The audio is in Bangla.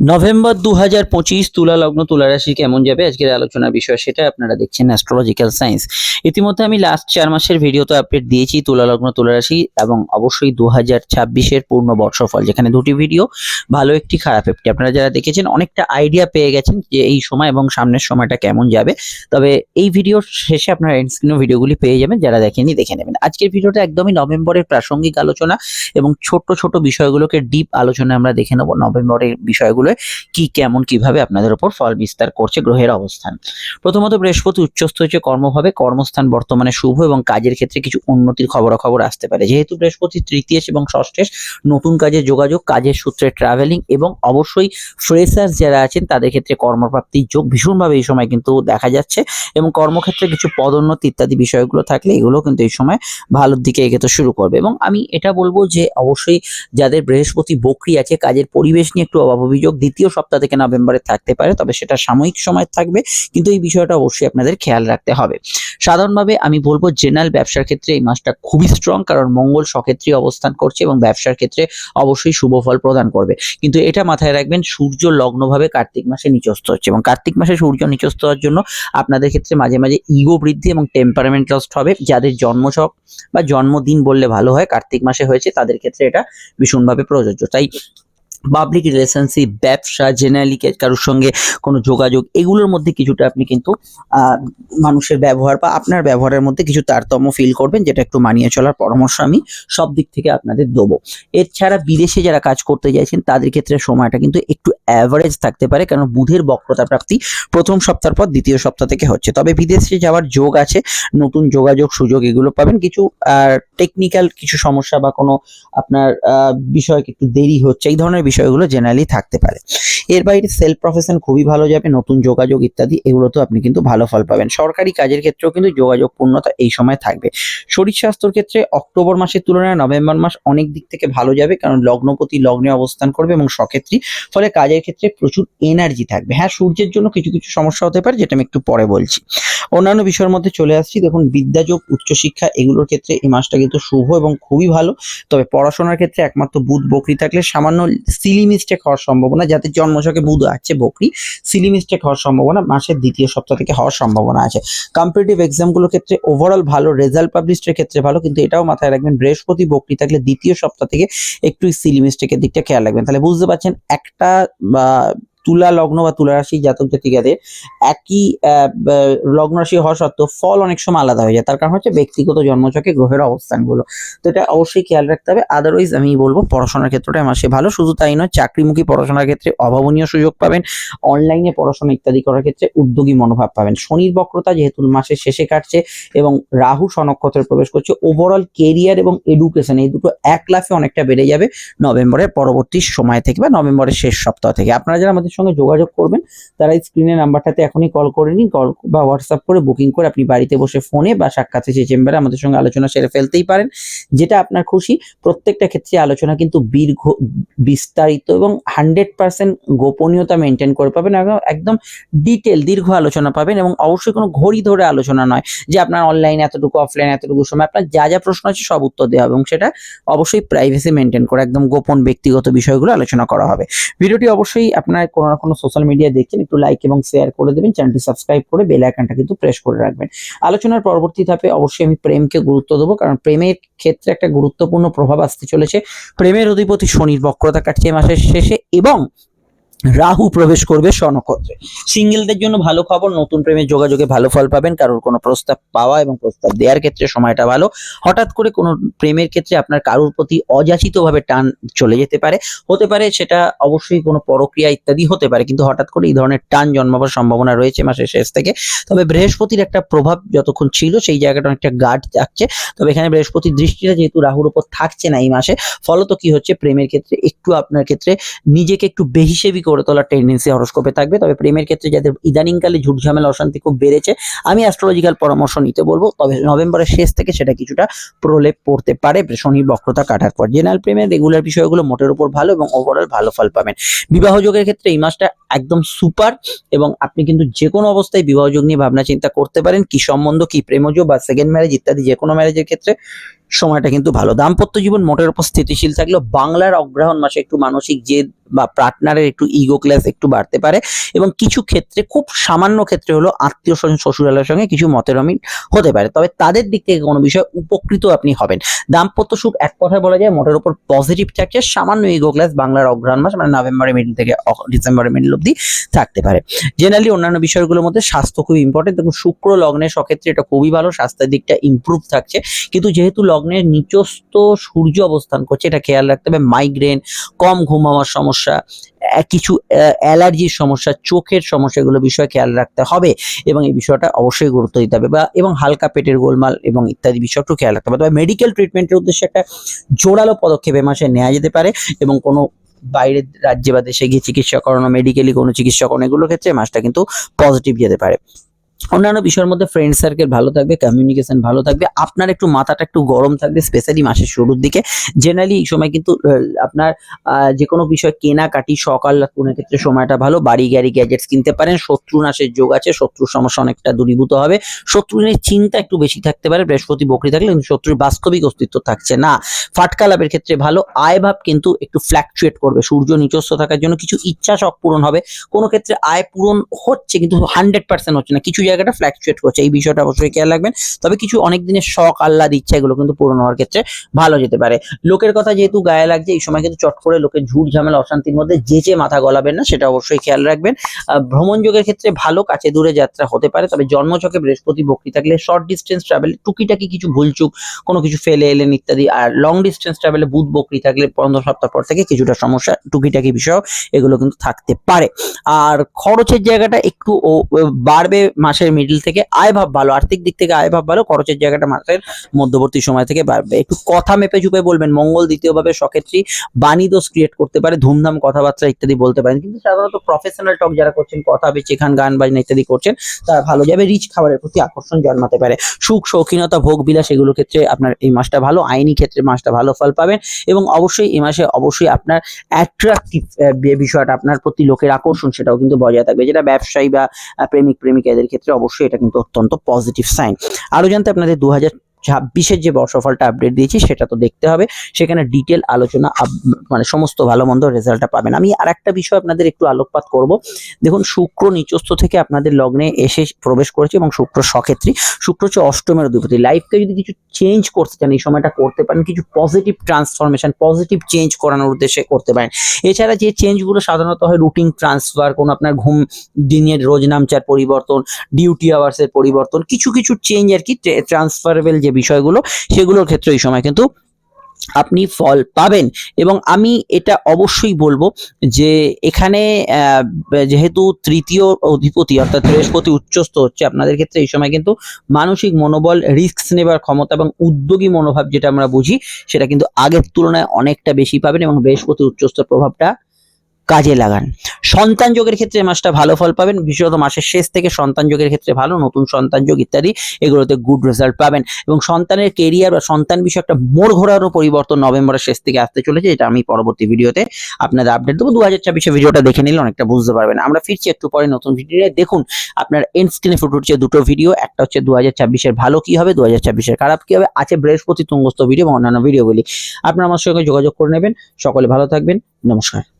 নভেম্বর দু হাজার পঁচিশ তুলা লগ্ন তুলা রাশি কেমন যাবে? আজকের আলোচনার বিষয় সেটা আপনারা দেখছেন অ্যাস্ট্রোলজিক্যাল সায়েন্স ইতিমধ্যে আমি লাস্ট চার মাসের ভিডিওতে আপডেট দিয়েছি তুলা লগ্ন তুলা রাশি এবং অবশ্যই দু হাজার ছাব্বিশের পূর্ণ বর্ষফল, যেখানে দুটি ভিডিও ভালো একটি খারাপ একটি। আপনারা যারা দেখেছেন অনেকটা আইডিয়া পেয়ে গেছেন যে এই সময় এবং সামনের সময়টা কেমন যাবে। তবে এই ভিডিওর শেষে আপনারা এন্ড স্ক্রিনও ভিডিওগুলি পেয়ে যাবেন, যারা দেখেনি দেখে নেবেন। আজকের ভিডিওটা একদমই নভেম্বরের প্রাসঙ্গিক আলোচনা এবং ছোট ছোট বিষয়গুলোকে ডিপ আলোচনা আমরা দেখে নেব। নভেম্বরের বিষয়গুলো কি, কেমন, কীভাবে আপনাদের উপর ফল বিস্তার করছে গ্রহের অবস্থান। প্রথমত বৃহস্পতি উচ্চস্থ হচ্ছে কর্মভাবে। কর্মস্থান বর্তমানে শুভ এবং কাজের ক্ষেত্রে কিছু উন্নতির খবরাখবর আসতে পারে। যেহেতু বৃহস্পতি তৃতীয় এবং ষষ্ঠেশ নতুন কাজে যোগাযোগ, কাজের সূত্রে ট্রাভেলিং এবং অবশ্যই ফ্রেশার্স যারা আছেন, তাদের ক্ষেত্রে কর্মপ্রাপ্তির যোগ ভীষণভাবে এই সময় কিন্তু দেখা যাচ্ছে এবং কর্মক্ষেত্রে কিছু পদোন্নতি ইত্যাদি বিষয়গুলো থাকলে এগুলো কিন্তু এই সময় ভালোর দিকে এগোতে শুরু করবে। এবং আমি এটা বলব যে অবশ্যই যাদের বৃহস্পতি বকরি আছে, কাজের পরিবেশ নিয়ে একটু অভাব অভিযোগ দ্বিতীয় সপ্তাহ থেকে নভেম্বরে থাকতে পারে, তবে সেটা সাময়িক সময় থাকবে, কিন্তু এই বিষয়টা অবশ্যই আপনাদের খেয়াল রাখতে হবে। সাধারণভাবে আমি বলব জেনারেল ব্যবসার ক্ষেত্রে এই মাসটা খুবই স্ট্রং কারণ মঙ্গল সক্ষেত্রে অবস্থান করছে এবং ব্যবসার ক্ষেত্রে অবশ্যই শুভ ফল প্রদান করবে। কিন্তু এটা মাথায় রাখবেন, সূর্য লগ্নভাবে কার্তিক মাসে নিচস্থ হচ্ছে এবং কার্তিক মাসে সূর্য নিচস্থ হওয়ার জন্য আপনাদের ক্ষেত্রে মাঝে মাঝে ইগো বৃদ্ধি এবং টেম্পারামেন্ট লস্ট হবে। যাদের জন্মছক বা জন্মদিন বললে ভালো হয়, কার্তিক মাসে হয়েছে, তাদের ক্ষেত্রে এটা ভীষণভাবে প্রযোজ্য। তাই পাবলিক রিলেশনশিপ ব্যবসা জেনারেলি কারোর সঙ্গে কোনো যোগাযোগ, এগুলোর মধ্যে কিছুটা আপনি কিন্তু মানুষের ব্যবহার বা আপনার ব্যবহারের মধ্যে কিছু তারতম্য ফিল করবেন, যেটা একটু মানিয়ে চলার পরামর্শ আমি সব দিক থেকে আপনাদের দেবো। এছাড়া বিদেশে যারা কাজ করতে চাইছেন তাদের ক্ষেত্রে সময়টা কিন্তু একটু অ্যাভারেজ থাকতে পারে কারণ বুধের বক্রতা প্রাপ্তি প্রথম সপ্তাহ পর দ্বিতীয় সপ্তাহ থেকে হচ্ছে। তবে বিদেশে যাওয়ার যোগ আছে, নতুন যোগাযোগ সুযোগ এগুলো পাবেন। কিছু টেকনিক্যাল কিছু সমস্যা বা কোনো আপনার বিষয় একটু দেরি হচ্ছে, এই ধরনের বিষয়গুলো জেনারেলি থাকতে পারে। এর বাইরে সেলফ প্রফেশন খুবই ভালো যাবে নতুন যোগাযোগ ইত্যাদি, এগুলোতেও আপনি কিন্তু ভালো ফল পাবেন। সরকারি কাজের ক্ষেত্রেও কিন্তু যোগাযোগ পূর্ণতা এই সময় থাকবে। শরীর স্বাস্থ্যের ক্ষেত্রে অক্টোবর মাসের তুলনায় নভেম্বর মাস অনেক দিক থেকে ভালো যাবে, কারণ লগ্নপতি লগ্নে অবস্থান করবে এবং সক্ষেত্রী, ফলে কাজের ক্ষেত্রে প্রচুর এনার্জি থাকবে। হ্যাঁ সূর্যের জন্য কিছু কিছু সমস্যা হতে পারে, যেটা আমি একটু পরে বলছি। অন্যান্য বিষয়ের মধ্যে চলে আসছি। দেখুন, বিদ্যাযোগ, উচ্চশিক্ষা এগুলোর ক্ষেত্রে এই মাসটা কিন্তু শুভ এবং খুবই ভালো। তবে পড়াশোনার ক্ষেত্রে একমাত্র বুধ, বকরি থাকলে সামান্য সিলি মিস্টেক হওয়ার সম্ভাবনা, যাতে জন্মশকে বুধ আছে, বকরি সিলি মিস্টেক হওয়ার সম্ভাবনা, মাসের দ্বিতীয় সপ্তাহ থেকে হওয়ার সম্ভাবনা আছে। কম্পিটিভ এক্সামগুলোর ক্ষেত্রে ওভারঅল ভালো রেজাল্ট পাবলিশের ক্ষেত্রে ভালো, কিন্তু এটাও মাথায় রাখবেন, বৃহস্পতি বকরি থাকলে দ্বিতীয় সপ্তাহ থেকে একটু সিলি মিস্টেকের দিকটা খেয়াল রাখবেন। তাহলে বুঝতে পারছেন, একটা বা তুলা লগ্ন বা তুলা রাশি জাতক জাতিকাদের একই লগ্ন রাশি হওয়া সত্ত্বেও ফল অনেক সময় আলাদা হয়ে যায়। তার কারণ হচ্ছে ব্যক্তিগত জন্মচকে গ্রহের অবস্থানগুলো। তো এটা অবশ্যই খেয়াল রাখতে হবে। আদারওয়াইজ আমি বলব পড়াশোনার ক্ষেত্রটা মাসে ভালো, শুধু তাই নয়, চাকরিমুখী পড়াশোনার ক্ষেত্রে অভাবনীয় সুযোগ পাবেন। অনলাইনে পড়াশোনা ইত্যাদি করার ক্ষেত্রে উদ্যোগী মনোভাব পাবেন। শনির বক্রতা যেহেতু মাসের শেষে কাটছে এবং রাহু সনক্ষত্রে প্রবেশ করছে ওভারঅল কেরিয়ার এবং এডুকেশন এই দুটো এক লাফে অনেকটা বেড়ে যাবে নভেম্বরের পরবর্তী সময় থেকে বা নভেম্বরের শেষ সপ্তাহ থেকে। আপনারা যারা আমাদের সঙ্গে যোগাযোগ করবেন। তারা স্ক্রিনের নাম্বারটাতে এখনই কল করে নিন কল বা হোয়াটসঅ্যাপ করে বুকিং করে আপনি বাড়িতে বসে ফোনে বা সাক্ষাৎ এসে চেম্বারে আমাদের সঙ্গে আলোচনা সেরে ফেলতেই পারেন, যেটা আপনার খুশি। প্রত্যেকটা ক্ষেত্রে আলোচনা কিন্তু দীর্ঘ, বিস্তারিত এবং হান্ড্রেড পার্সেন্ট গোপনীয়তা মেনটেন করে পাবেন এবং একদম ডিটেল দীর্ঘ আলোচনা পাবেন এবং অবশ্যই কোনো ঘড়ি ধরে আলোচনা নয় যে আপনার অনলাইন এতটুকু অফলাইন এতটুকু সময়, আপনার যা যা প্রশ্ন আছে সব উত্তর দেওয়া এবং সেটা অবশ্যই প্রাইভেসি মেনটেন করে একদম গোপন ব্যক্তিগত বিষয়গুলো আলোচনা করা হবে। ভিডিওটি অবশ্যই আপনার কোনো কোনো সোশ্যাল মিডিয়া দেখছেন, একটু লাইক এবং শেয়ার করে দেবেন চ্যানেলটি সাবস্ক্রাইব করে বেল আইকনটা কিন্তু প্রেস করে রাখবেন। আলোচনার পরবর্তী ধাপে অবশ্যই আমি প্রেমকে গুরুত্ব দেবো, কারণ প্রেমের ক্ষেত্রে একটা গুরুত্বপূর্ণ প্রভাব আসতে চলেছে। প্রেমের অধিপতি শনির বক্রতা কাটছে মাসের শেষে এবং রাহু প্রবেশ করবে স্বনক্ষত্রে সিঙ্গেলদের জন্য ভালো খবর, নতুন প্রেমের যোগাযোগে ভালো ফল পাবেন, কারোর কোনো প্রস্তাব পাওয়া এবং প্রস্তাব দেওয়ার ক্ষেত্রে সময়টা ভালো। হঠাৎ করে কোনো প্রেমের ক্ষেত্রে আপনার কারোর প্রতি অযাচিতভাবে টান চলে যেতে পারে। হতে পারে সেটা অবশ্যই কোনো পরক্রিয়া ইত্যাদি হতে পারে, কিন্তু হঠাৎ করে এই ধরনের টান জন্মাবার সম্ভাবনা রয়েছে মাসের শেষ থেকে। তবে বৃহস্পতির একটা প্রভাব যতক্ষণ ছিল, সেই জায়গাটা অনেকটা গাঢ় থাকছে। তবে এখানে বৃহস্পতির দৃষ্টিটা যেহেতু রাহুর উপর থাকছে না এই মাসে, ফলত কি হচ্ছে? প্রেমের ক্ষেত্রে একটু আপনার ক্ষেত্রে নিজেকে একটু বেহিসেবি করে তোলার টেন্ডেন্সি হরস্কোপে থাকবে। তবে প্রেমের ক্ষেত্রে যাদের ইদানিংকালে ঝুট ঝামেলা, অশান্তি খুব বেড়েছে, আমি অ্যাস্ট্রোলজিক্যাল পরামর্শ নিতে বলব। তবে নভেম্বরের শেষ থেকে সেটা কিছুটা প্রলেপ পড়তে পারে। শনি বক্রতা কাটার পর জেনারেল প্রেমের রেগুলার বিষয়গুলো মোটের উপর ভালো এবং ওভারঅল ভালো ফল পাবেন। বিবাহ যোগের ক্ষেত্রে এই মাসটা একদম সুপার এবং আপনি কিন্তু যে কোনো অবস্থায় বিবাহযোগ নিয়ে ভাবনা চিন্তা করতে পারেন, কি সম্বন্ধ, কি প্রেমজ বা সেকেন্ড ম্যারেজ ইত্যাদি যে কোনো ম্যারেজের ক্ষেত্রে সময়টা কিন্তু ভালো। দাম্পত্য জীবন মোটের উপর স্থিতিশীল থাকলেও বাংলার অগ্রহণ মাসে একটু মানসিক জেদ বা পার্টনারের একটু ইগো ক্লাস একটু বাড়তে পারে এবং কিছু ক্ষেত্রে, খুব সামান্য ক্ষেত্রে হলো আত্মীয় স্বজন, শ্বশুরালয়ের সঙ্গে কিছু মতের অমিল হতে পারে। তবে তাদের দিক থেকে কোনো বিষয়ে উপকৃত আপনি হবেন। দাম্পত্য সুখ এক কথায় বলা যায়, মোটের উপর পজিটিভ থাকছে, সামান্য ইগো ক্লাস বাংলার অগ্রহণ মাস মানে নভেম্বরের মিডিল থেকে ডিসেম্বরের মিডল অব্দি থাকতে পারে। জেনারেলি অন্যান্য বিষয়গুলোর মধ্যে স্বাস্থ্য খুব ইম্পর্টেন্ট দেখুন, শুক্র লগ্নের সক্ষেত্রে এটা খুবই ভালো, স্বাস্থ্যের দিকটা ইমপ্রুভ থাকছে। কিন্তু যেহেতু লগ্নের নিচস্থ সূর্য অবস্থান করছে, এটা খেয়াল রাখতে হবে। মাইগ্রেন কম ঘুম হওয়ার সমস্যা কিছু অ্যালার্জির সমস্যা, চোখের সমস্যা, এগুলো বিষয়ে খেয়াল রাখতে হবে এবং এই বিষয়টা অবশ্যই গুরুত্ব দিতে হবে বা, এবং হালকা পেটের গোলমাল এবং ইত্যাদি বিষয় একটু খেয়াল রাখতে হবে। তবে মেডিকেল ট্রিটমেন্টের উদ্দেশ্যে একটা জোরালো পদক্ষেপ এ মাসে নেওয়া যেতে পারে এবং কোনো বাইরের রাজ্যে বা দেশে গিয়ে চিকিৎসা করানো মেডিকেলি কোনো চিকিৎসা করানো, এগুলোর ক্ষেত্রে মাসটা কিন্তু পজিটিভ যেতে পারে। অন্যান্য বিষয়ের মধ্যে ফ্রেন্ড সার্কেল ভালো থাকবে কমিউনিকেশন ভালো থাকবে। আপনার একটু মাথাটা একটু গরম থাকবে স্পেশালি মাসের শুরুর দিকে। জেনারেলি এই সময় কিন্তু আপনার যে কোনো বিষয় কেনাকাটি, সকাল কোনের ক্ষেত্রে সময়টা ভালো। বাড়ি, গাড়ি গ্যাজেটস কিনতে পারেন। শত্রু নাশের যোগ আছে, শত্রুর সমস্যা অনেকটা দূরীভূত হবে। শত্রু নিয়ে চিন্তা একটু বেশি থাকতে পারে, বৃহস্পতি বকরি থাকলে কিন্তু শত্রুর বাস্তবিক অস্তিত্ব থাকছে না। ফাটকা লাভের ক্ষেত্রে ভালো। আয় ভাব কিন্তু একটু ফ্ল্যাকচুয়েট করবে। সূর্য নিচস্থ থাকার জন্য কিছু ইচ্ছা শখ পূরণ হবে। কোনো ক্ষেত্রে আয় পূরণ হচ্ছে কিন্তু হান্ড্রেড পার্সেন্ট হচ্ছে না। কিছু জায়গাটা ফ্ল্যাকচুয়েট করছে। এই বিষয়টা অবশ্যই খেয়াল রাখবেন। তবে কিছু অনেক দিনের শখ, আহ্লাদ, ইচ্ছা এগুলো কিন্তু পূরণ হওয়ার ক্ষেত্রে ভালো যেতে পারে। লোকের কথা যেহেতু গায়ে লাগছে, এই সময় কিন্তু চট করে লোকের ঝুট ঝামেলা, অশান্তির মধ্যে যেচে মাথা গলাবেন না, সেটা অবশ্যই খেয়াল রাখবেন। ভ্রমণ যোগের ক্ষেত্রে ভালো কাছে দূরে যাত্রা হতে পারে, তবে জন্মছকে বৃহস্পতি বক্রি থাকলে শর্ট ডিস্টেন্স ট্রাভেল টুকিটাকি কিছু ভুলচুক, কোনো কিছু ফেলে এলেন ইত্যাদি, আর লং ডিস্টেন্স ট্রাভেলে বুধ বকরি থাকলে পনেরো সপ্তাহ পর থেকে কিছুটা সমস্যা, টুকিটাকি বিষয় এগুলো কিন্তু থাকতে পারে। আর খরচের জায়গাটা একটু বাড়বে মাসের মিডল থেকে আয় ভাব ভালো, আর্থিক দিক থেকে আয় ভাব ভালো, খরচের জায়গাটা মাসের মধ্যবর্তী সময় থেকে বাড়বে। একটু কথা মেপে চুপে বলবেন, মঙ্গল দ্বিতীয়ভাবে সক্ষেত্রী বাণী দোষ ক্রিয়েট করতে পারে, ধুমধাম কথাবার্তা ইত্যাদি বলতে পারেন। কিন্তু সাধারণত প্রফেশনাল টক যারা করছেন, কথা বেচেখান গান বাজনা ইত্যাদি করছেন, তারা ভালো যাবে রিচ খাবারের প্রতি আকর্ষণ জন্মাতে পারে। সুখ, শৌখিনতা, ভোগ, বিলাস এগুলোর ক্ষেত্রে আপনার এই মাসটা ভালো, আইনি ক্ষেত্রে মাসটা ভালো ফল পাবেন এবং অবশ্যই এই মাসে অবশ্যই আপনার অ্যাট্রাকটিভ বিষয়টা আপনার প্রতি লোকের আকর্ষণ সেটাও কিন্তু বজায় থাকবে। যেটা ব্যবসায়ী বা প্রেমিক প্রেমিকা এদের ক্ষেত্রে অবশ্যই এটা কিন্তু অত্যন্ত পজিটিভ সাইন আরও জানতে আপনাদের দু হাজার ছাব্বিশের যে বর্ষফলটা আপডেট দিয়েছি, সেটা তো দেখতে হবে। সেখানে ডিটেল আলোচনা মানে সমস্ত ভালো মন্দ রেজাল্টটা পাবেন। আমি আর একটা বিষয় আপনাদের একটু আলোকপাত করব। দেখুন, শুক্র নিচস্থ থেকে আপনাদের লগ্নে এসে প্রবেশ করেছে এবং শুক্র সক্ষেত্রী। শুক্র হচ্ছে অষ্টমের অধিপতি। লাইফকে যদি কিছু চেঞ্জ করতে চান, এই সময়টা করতে পারেন, কিছু পজিটিভ ট্রান্সফরমেশন পজিটিভ চেঞ্জ করানোর উদ্দেশ্যে করতে পারেন। এছাড়া যে চেঞ্জগুলো সাধারণত হয় রুটিন ট্রান্সফার কোনো আপনার ঘুম, দিনের রোজ নামচার পরিবর্তন ডিউটি আওয়ার্সের পরিবর্তন, কিছু কিছু চেঞ্জ আর কি ট্রান্সফারেবল যে বিষয়গুলো, সেগুলোর ক্ষেত্রে এই সময় কিন্তু আপনি ফল পাবেন। এবং আমি এটা অবশ্যই বলব যে এখানে যেহেতু তৃতীয় অধিপতি অর্থাৎ বৃহস্পতি উচ্চস্থ হচ্ছে, আপনাদের ক্ষেত্রে এই সময় কিন্তু মানসিক মনোবল রিস্ক নেবার ক্ষমতা এবং উদ্যোগী মনোভাব যেটা আমরা বুঝি, সেটা কিন্তু আগের তুলনায় অনেকটা বেশি পাবেন এবং বৃহস্পতি উচ্চস্থর প্রভাবটা কাজে লাগান। সন্তান যোগের ক্ষেত্রে মাসটা ভালো ফল পাবেন। বিশেষত মাসের শেষ থেকে সন্তান যোগের ক্ষেত্রে ভালো, নতুন সন্তান যোগ ইত্যাদি, এগুলোতে গুড রেজাল্ট পাবেন। এবং সন্তানের কেরিয়ার বা সন্তান বিষয়ে একটা মোড় ঘোরারও পরিবর্তন নভেম্বরের শেষ থেকে আসতে চলেছে এটা আমি পরবর্তী ভিডিওতে আপনাদের আপডেট দেবো। দু হাজার ছাব্বিশে ভিডিওটা দেখে নিলে অনেকটা বুঝতে পারবেন। আমরা ফিরছি একটু পরে নতুন ভিডিও দেখুন, আপনার এন্ড স্ক্রিনে ফুটে উঠছে দুটো ভিডিও একটা হচ্ছে দু হাজার ছাব্বিশের ভালো কি হবে দু হাজার ছাব্বিশের খারাপ কি হবে, আছে বৃহস্পতি তুঙ্গস্থ ভিডিও এবং অন্যান্য ভিডিওগুলি আপনারা আমার সঙ্গে যোগাযোগ করে নেবেন। সকলে ভালো থাকবেন। নমস্কার।